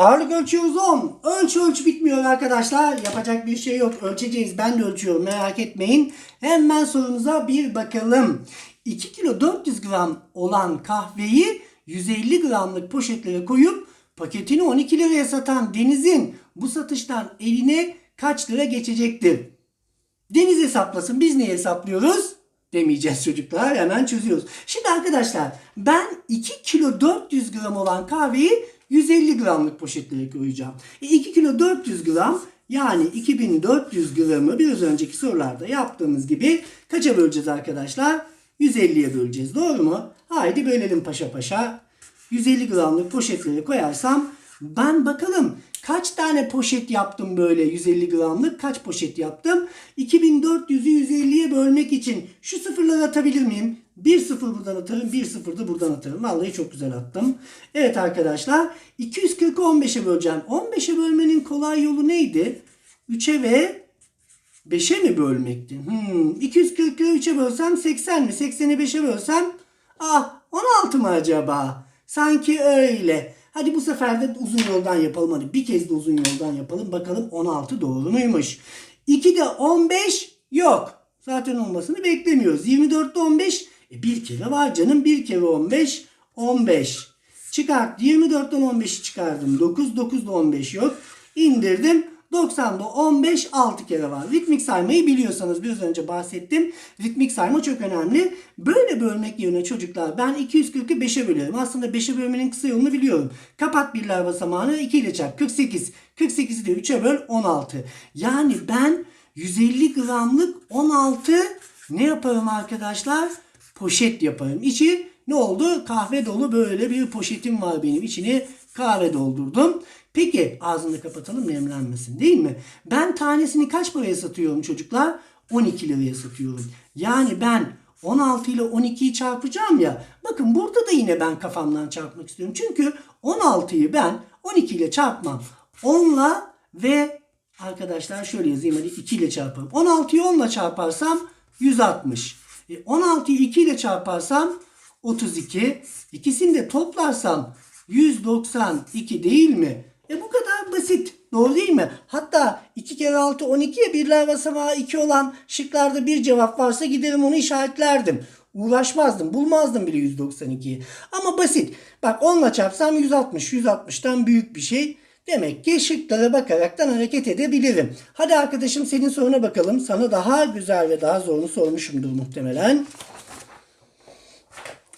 Ağırlık ölçüyoruz 10. Ölç ölç bitmiyor arkadaşlar. Yapacak bir şey yok. Ölçeceğiz. Ben de ölçüyorum. Merak etmeyin. Hemen sorumuza bir bakalım. 2 kilo 400 gram olan kahveyi 150 gramlık poşetlere koyup paketini 12 liraya satan Deniz'in bu satıştan eline kaç lira geçecektir? Deniz hesaplasın. Biz neyi hesaplıyoruz? Demeyeceğiz çocuklar. Hemen çözüyoruz. Şimdi arkadaşlar ben 2 kilo 400 gram olan kahveyi 150 gramlık poşetlere koyacağım. E 2 kilo 400 gram yani 2400 gramı biraz önceki sorularda yaptığımız gibi kaça böleceğiz arkadaşlar? 150'ye böleceğiz. Doğru mu? Haydi bölelim paşa paşa. 150 gramlık poşetlere koyarsam ben bakalım kaç tane poşet yaptım böyle 150 gramlık kaç poşet yaptım? 2400'ü 150'ye bölmek için şu sıfırları atabilir miyim? Bir sıfır buradan atarım, bir sıfır da buradan atarım. Vallahi çok güzel attım. Evet arkadaşlar 240'ı 15'e böleceğim. 15'e bölmenin kolay yolu neydi? 3'e ve 5'e mi bölmekti? Hmm, 240'ı 3'e bölsem 80 mi? 80'i 5'e bölsem ah 16 mı acaba? Sanki öyle. Hadi bu sefer de uzun yoldan yapalım. Hadi bir kez de uzun yoldan yapalım. Bakalım 16 doğru muymuş? 2'de 15 yok. Zaten olmasını beklemiyoruz. 24'te 15 e bir kere var canım. Bir kere 15 15. Çıkart. 24'ten 15'i çıkardım. 9 9'da 15 yok. İndirdim. 90'da 15 6 kere var. Ritmik saymayı biliyorsanız biraz önce bahsettim. Ritmik sayma çok önemli. Böyle bölmek yerine çocuklar ben 240'ı 5'e bölerim. Aslında 5'e bölmenin kısa yolunu biliyorum. Kapat birler basamağını 2 ile çarp 48. 48'i de 3'e böl 16. Yani ben 150 gramlık 16 ne yaparım arkadaşlar? Poşet yaparım. İçi ne oldu? Kahve dolu böyle bir poşetim var benim. İçine kahve doldurdum. Peki ağzını kapatalım nemlenmesin değil mi? Ben tanesini kaç paraya satıyorum çocuklar? 12 liraya satıyorum. Yani ben 16 ile 12'yi çarpacağım ya. Bakın burada da yine ben kafamdan çarpmak istiyorum. Çünkü 16'yı ben 12 ile çarpmam. 10'la ve arkadaşlar şöyle yazayım hadi 2 ile çarpalım. 16'yı 10 ile çarparsam 160. E, 16'yı 2 ile çarparsam 32. İkisini de toplarsam 192 değil mi? E bu kadar basit. Doğru değil mi? Hatta 2 kere 6 12'ye birler basamağı 2 olan şıklarda bir cevap varsa giderim onu işaretlerdim. Uğraşmazdım. Bulmazdım bile 192'yi. Ama basit. Bak 10 ile çarpsam 160. 160'tan büyük bir şey. Demek ki şıklara bakaraktan hareket edebilirim. Hadi arkadaşım senin soruna bakalım. Sana daha güzel ve daha zorunu sormuşumdur muhtemelen.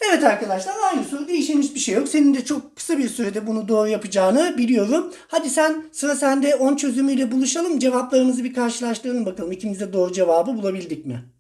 Evet arkadaşlar aynı soru değişen hiçbir şey yok. Senin de çok kısa bir sürede bunu doğru yapacağını biliyorum. Hadi sen sıra sende 10 çözümüyle buluşalım. Cevaplarımızı bir karşılaştıralım bakalım. İkimiz de doğru cevabı bulabildik mi?